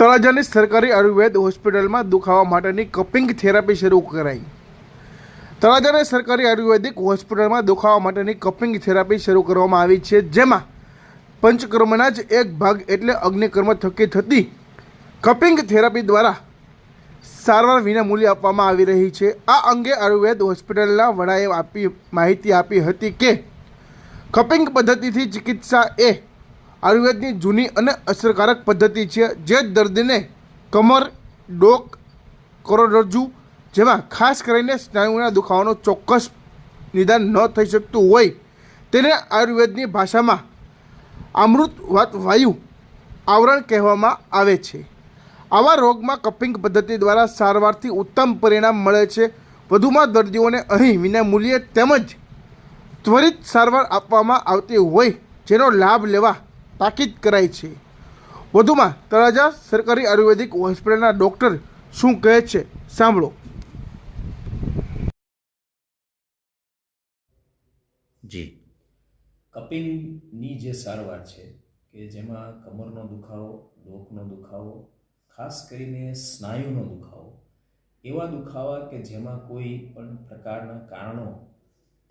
તળાજાની સરકારી આયુર્વેદ હોસ્પિટલમાં દુખાવા માટેની કપિંગ થેરાપી શરૂ કરાઈ. તળાજાની સરકારી આયુર્વેદિક હોસ્પિટલમાં દુખાવા માટેની કપિંગ થેરાપી શરૂ કરવામાં આવી છે, જેમાં પંચકર્મના જ એક ભાગ એટલે અગ્નિકર્મ થકી થતી કપિંગ થેરાપી દ્વારા સારવાર વિનામૂલ્ય આપવામાં આવી રહી છે. આ અંગે આયુર્વેદ હોસ્પિટલના વડાએ આપી માહિતી આપી હતી કે, કપિંગ પદ્ધતિથી ચિકિત્સા એ આયુર્વેદની જૂની અને અસરકારક પદ્ધતિ છે જે દર્દીને કમર, ડોક, કરોડરજ્જુ જેમાં ખાસ કરીને સ્નાયુના દુખાવાનો ચોક્કસ નિદાન ન થઈ શકતું હોય તેને આયુર્વેદની ભાષામાં અમૃત વાત વાયુ આવરણ કહેવામાં આવે છે. આવા રોગમાં કપિંગ પદ્ધતિ દ્વારા સારવારથી ઉત્તમ પરિણામ મળે છે. વધુમાં દર્દીઓને અહીં વિનામૂલ્યે તેમજ ત્વરિત સારવાર આપવામાં આવતી હોય જેનો લાભ લેવા તાકીદ કરાઈ છે. વધુમાં તળાજા સરકારી આયુર્વેદિક હોસ્પિટલના ડૉક્ટર શું કહે છે? સાંભળો. જી. કપિંગની જે સારવાર છે કે જેમાં કમરનો દુખાવો ડોકનો દુખાવો ખાસ કરીને સ્નાયુનો દુખાવો એવા દુખાવા કે જેમાં કોઈ પણ પ્રકારના કારણો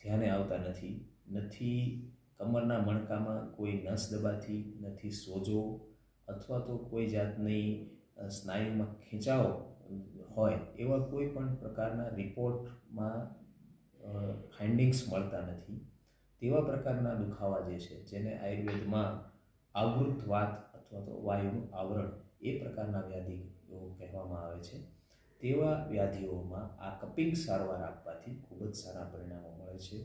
ધ્યાને આવતા નથી નથી કમરના મણકામાં કોઈ નસ દબાથી નથી, સોજો અથવા તો કોઈ જાતની સ્નાયુમાં ખેંચાવો હોય એવા કોઈ પણ પ્રકારના રિપોર્ટમાં ફાઇન્ડિંગ્સ મળતા નથી. તેવા પ્રકારના દુખાવા જે છે, જેને આયુર્વેદમાં આવૃતવાત અથવા તો વાયુનું આવરણ એ પ્રકારના વ્યાધિઓ કહેવામાં આવે છે. તેવા વ્યાધિઓમાં આ કપિંગ સારવાર આપવાથી ખૂબ જ સારા પરિણામો મળે છે.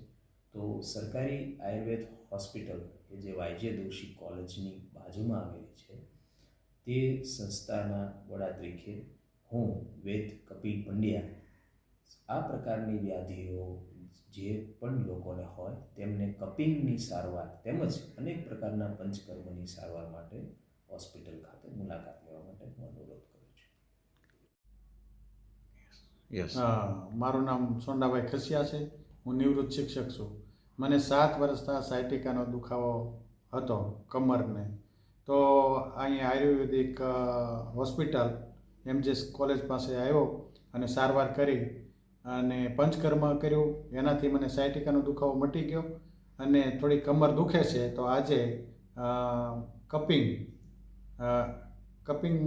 તો સરકારી આયુર્વેદ હોસ્પિટલ કે જે વાયજે દોશી કોલેજની બાજુમાં આવેલી છે તે સંસ્થાના વડા તરીકે હું વેદ કપિલ પંડ્યા આ પ્રકારની વ્યાધિઓ જે પણ લોકોને હોય તેમને કપિંગની સારવાર તેમજ અનેક પ્રકારના પંચકર્મની સારવાર માટે હોસ્પિટલ ખાતે મુલાકાત લેવા માટે હું અનુરોધ કરું છું. યસ હા, મારું નામ સોંડાભાઈ ખસિયા છે. હું નિવૃત્ત શિક્ષક છું. મને સાત વર્ષના સાયટિકાનો દુખાવો હતો કમરને. તો અહીંયા આયુર્વેદિક હોસ્પિટલ હોસ્પિટલ, એમજેસ કોલેજ પાસે આવ્યો અને સારવાર કરી અને પંચકર્મ કર્યું. એનાથી મને સાયટિકાનો દુખાવો મટી ગયો અને થોડી કમર દુખે છે. તો આજે કપિંગ કપિંગ